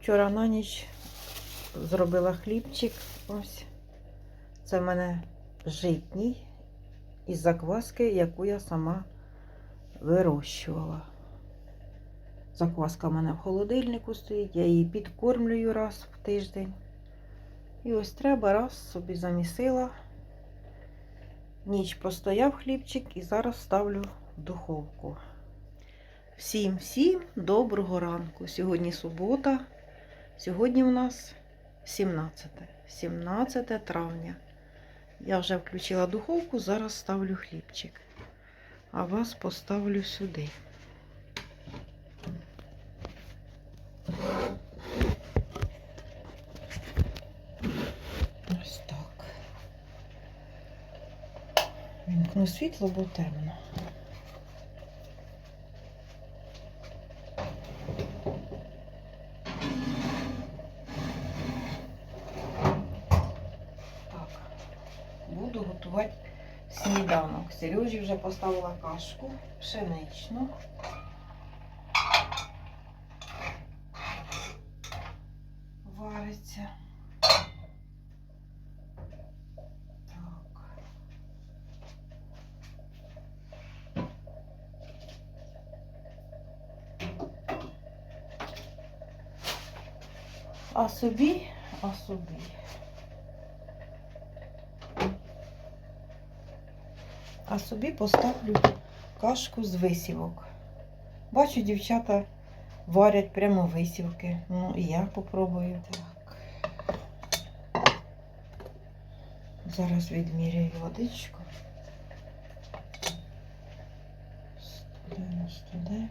Вчора на ніч зробила хлібчик. Ось. Це в мене житній із закваски, яку я сама вирощувала. Закваска в мене в холодильнику стоїть, я її підкормлюю раз в тиждень. І ось треба раз собі замісила. Ніч постояв хлібчик і зараз ставлю в духовку. Всім всім доброго ранку. Сьогодні субота. Сьогодні у нас 17, 17 травня. Я вже включила духовку, зараз ставлю хлібчик. А вас поставлю сюди. Ось так. Вімкну світло, бо темно. Так, буду готувати сніданок. Сережі вже поставила кашку пшеничну. Вариться. А собі, а собі. А собі поставлю кашку з висівок. Бачу, дівчата варять прямо висівки. Ну і я попробую. Так. Зараз відміряю водичку. 199.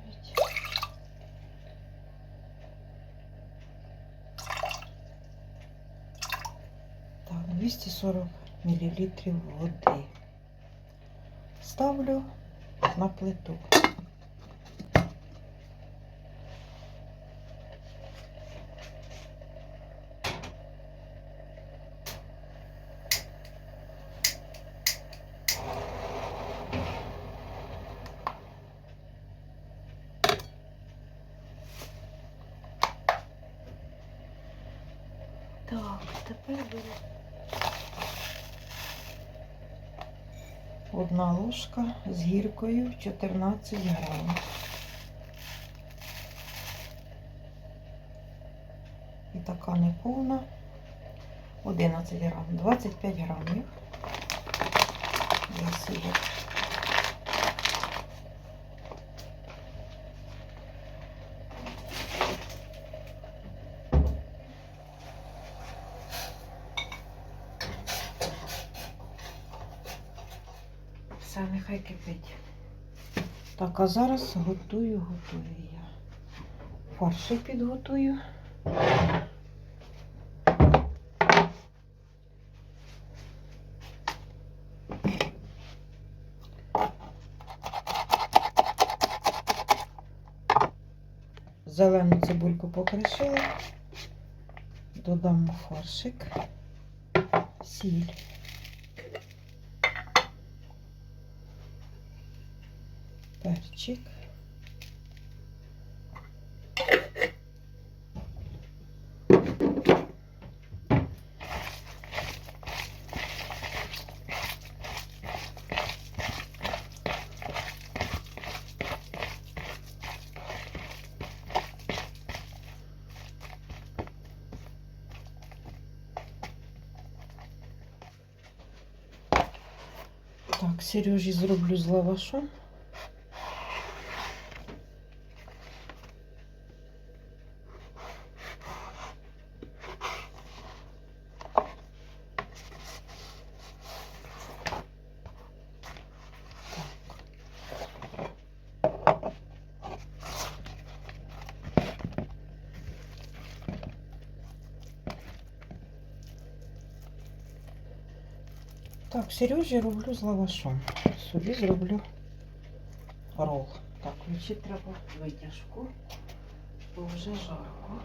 Так, 240 мл води. Ставлю на плиту. Так, тепер беру одна ложка з гіркою 14 грам. І така неповна 11 грам, 25 грамів. Засипати. Нехай кипить. Так, а зараз готую, готую я. Фаршик підготую. Зелену цибульку покришила. Додамо фаршик, сіль. Перчик. Так, Сережі зроблю з лавашом. Так, Сережі роблю з лавашом. Собі зроблю рол. Так, включити треба витяжку, бо вже жарко.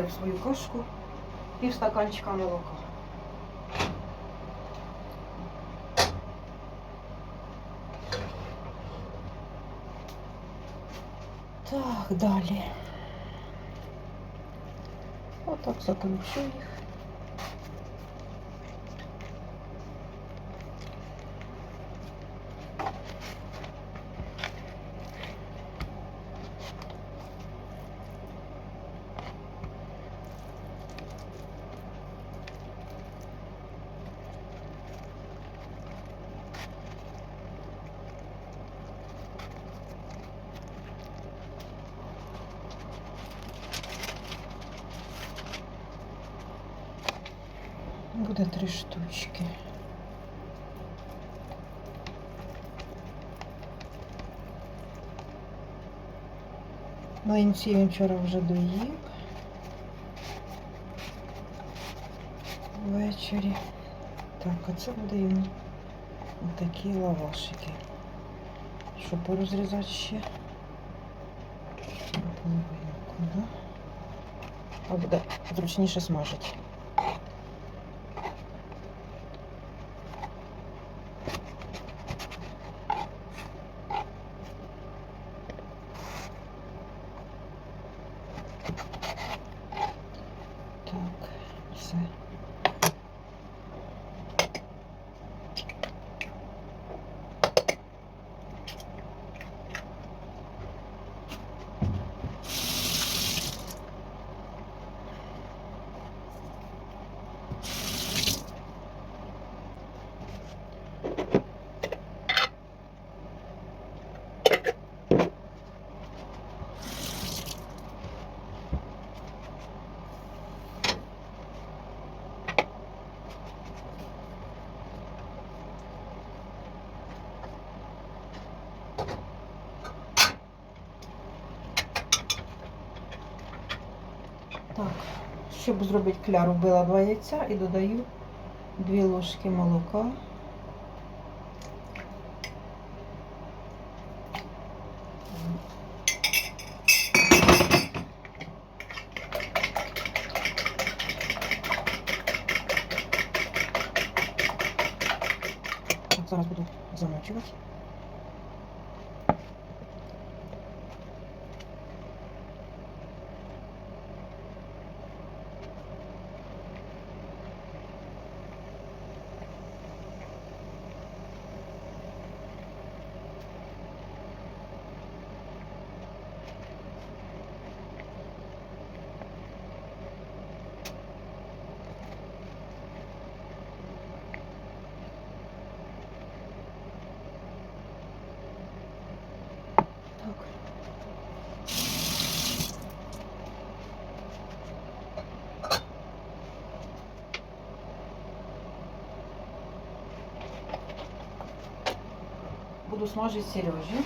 Додам я в свою кашку пів стаканчика молока. Так, далі. Отак закручу їх. Буде три штучки. Млинці він вчора вже доїв. Ввечері. Так, а це буде йому такі лавашики. Що порозрізати ще? Половинку? А буде зручніше смажити. Так, все. Так, щоб зробити кляру, била два яйця і додаю дві ложки молока. Так, зараз буду замочувати. Так. Буду смажить Сережі.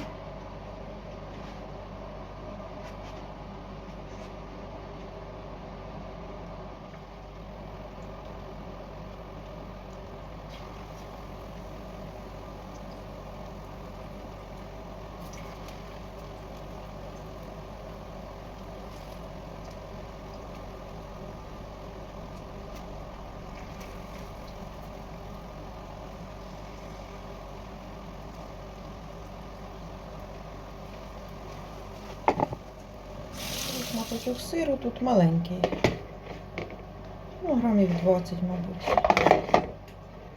Шматочок сиру тут маленький. Ну, грамів 20, мабуть.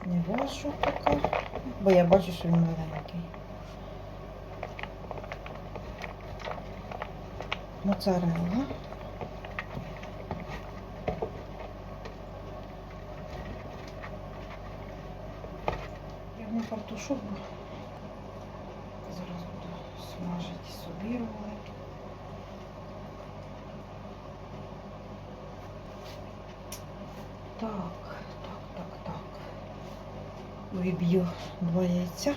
Не важу поки, бо я бачу, що він маленький. Моцарелла. Я не фартушок, бо зараз буду смажити собі рулет. Так, так, так, так. Виб'ю два яйця.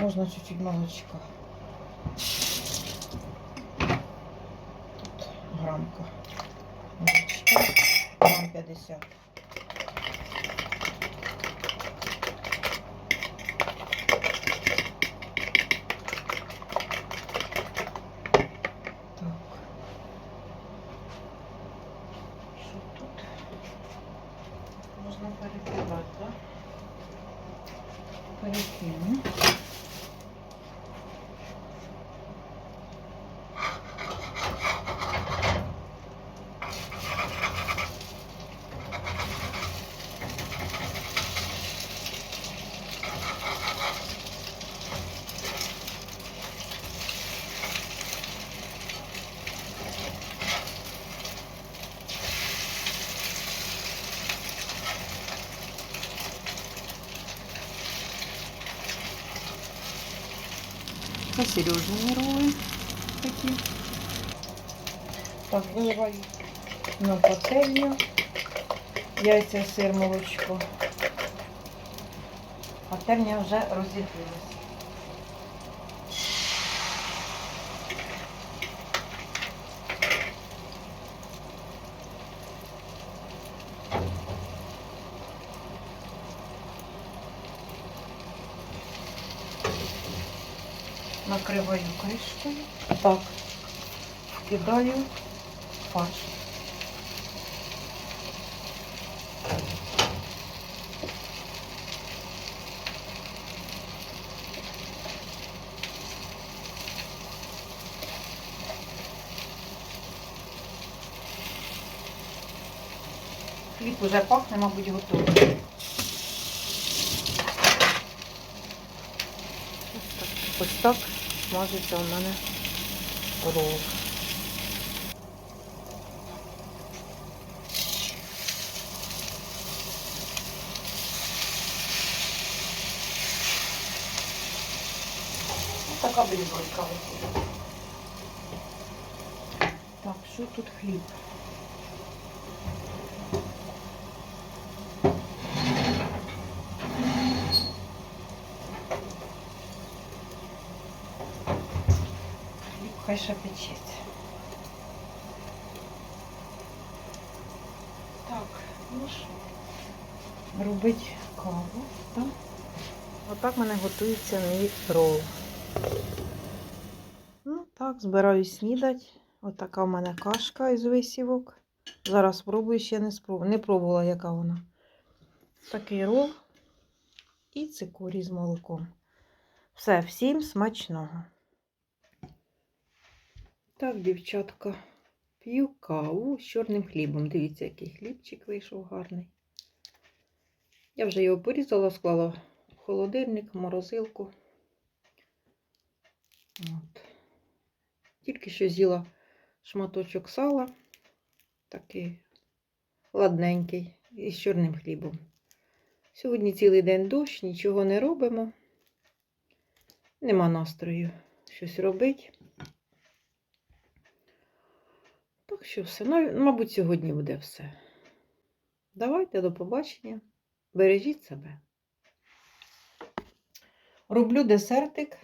можна чуть-чуть молочка. Тут грамка. Молочка. Грам 50. Так. Що тут? Можна перекривати, так? Перекину. Це Сережині роли такі. Так, виливаю на пательню. Яйця, сир, молочко. Пательня вже розігрілася. Кришкою. Так. Кидаю фарш. Хліб уже пахне, мабуть, готовий. Ось так смажиться у мене рол. Така брізочка виходить. Так, що тут хліб? Хліб хай ще. Так, ну що, робить каву, так? Отак мене готується мій рол. Ну, так, збираю снідати. Отака в мене кашка із висівок. Зараз спробую, ще не спробую. Не пробувала, яка вона. Такий рол і цикорій з молоком. Все, всім смачного. Так, дівчатка, п'ю каву з чорним хлібом. Дивіться, який хлібчик вийшов гарний. Я вже його порізала, склала в холодильник, в морозилку. От. Тільки що з'їла шматочок сала, такий ладненький, із чорним хлібом. Сьогодні цілий день дощ, нічого не робимо. Нема настрою щось робити. Що все. Ну, мабуть, сьогодні буде все. Давайте до побачення. Бережіть себе. Роблю десертик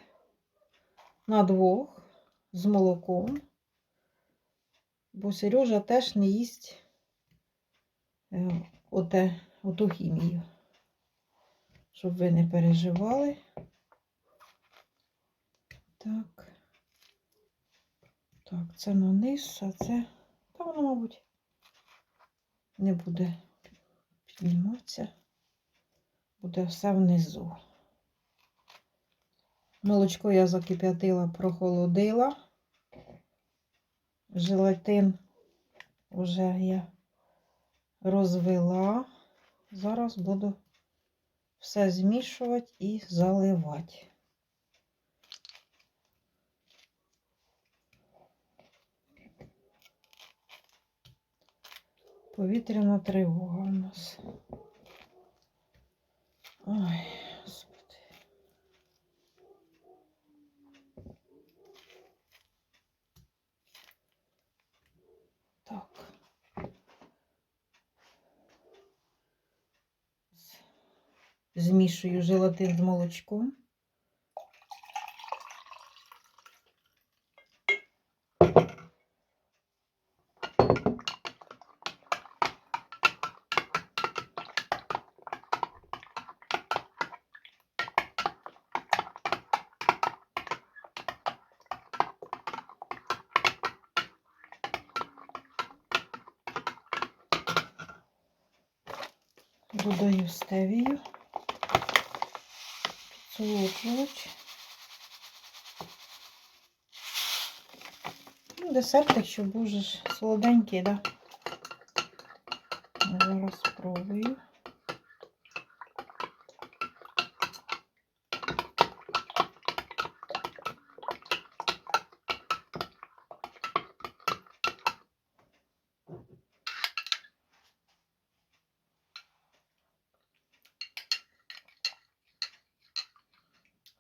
на двох з молоком, бо Сережа теж не їсть е, оте, оту хімію. Щоб ви не переживали. Так. Так, це на низ, а це. Воно, мабуть, не буде підніматися. Буде все внизу. Молочко я закип'ятила, прохолодила. Желатин вже я розвела. Зараз буду все змішувати і заливати. Повітряна тривога у нас. Ой, господи. Так. Змішую желатин з молочком. додаю стевію. Підсолоджувач. Ну, десертик, щоб був ж да? Зараз спробую.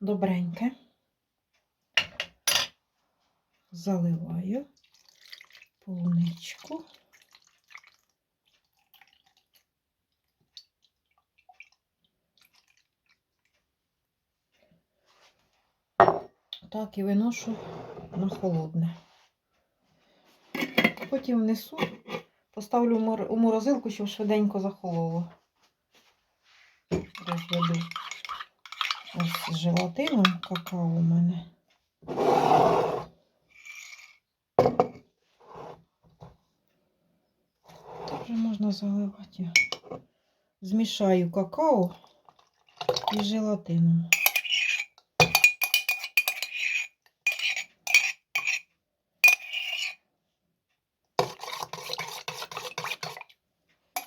Добреньке. Заливаю полуничку. Так, і виношу на холодне. Потім внесу, поставлю у морозилку, щоб швиденько захололо. Розведу. Ось з желатином какао у мене. Тут вже можна заливати. Змішаю какао і желатином.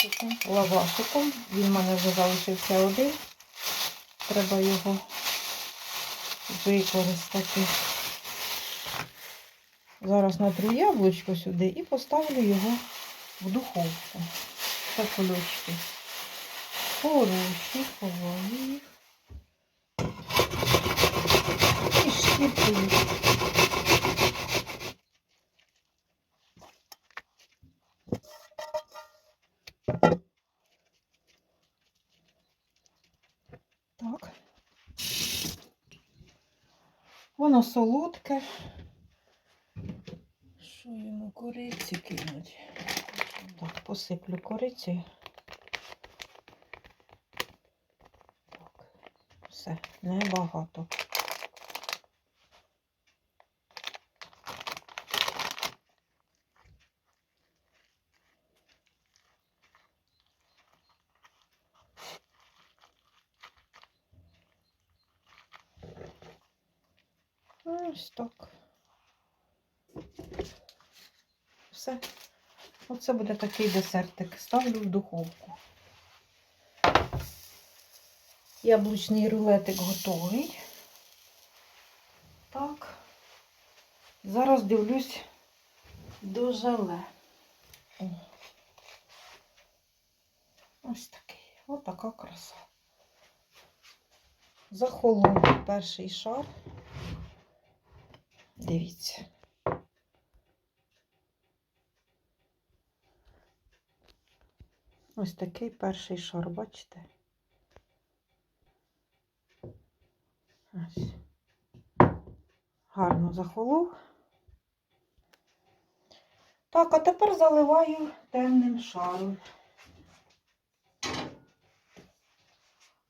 Таким лавашиком. Він в мене вже залишився один. Треба його використати. Зараз натру яблучко сюди і поставлю його в духовку. Це кульочки. Хороші, ховаю їх. І шкіркою. Так. Воно солодке. Що йому кориці кинуть? Так, посиплю корицею. Так, все, небагато. Ось так. Все. Оце буде такий десертик. Ставлю в духовку. Яблучний рулетик готовий. Так. Зараз дивлюсь до желе. Ось такий. Ось така краса. Захолов перший шар. Дивіться. Ось такий перший шар, бачите? Ось. Гарно захолов. Так, а тепер заливаю темним шаром.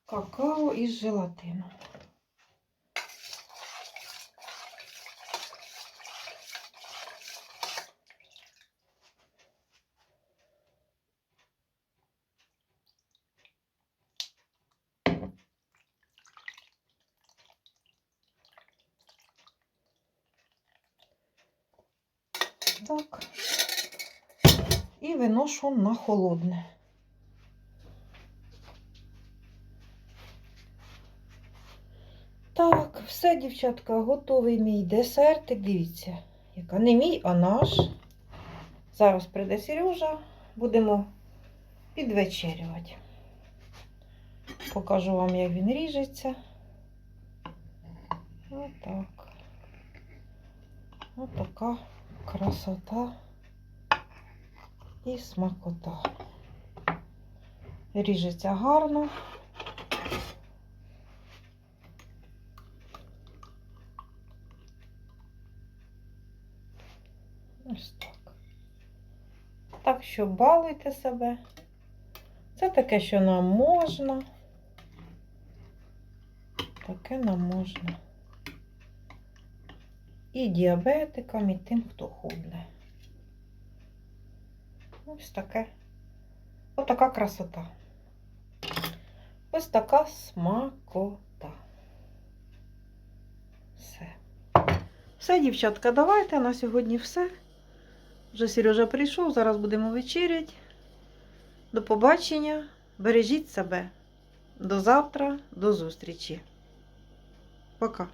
Какао із желатином. Так. Виношу на холодне. Так, все, дівчатка, готовий мій десертик. Дивіться, яка не мій, а наш. Зараз прийде Сережа, будемо підвечерювати. Покажу вам, як він ріжеться. Отак. Отака красота і смакота. Ріжеться гарно. Ось так. Так що балуйте себе. Це таке, що нам можна. Таке нам можна. І діабетикам, і тим, хто худне. Ось таке. Отака красота. Ось така смакота. Все. Все, дівчатка, давайте на сьогодні все. Вже Сережа прийшов, зараз будемо вечеряти. До побачення. Бережіть себе. До завтра, до зустрічі. Пока.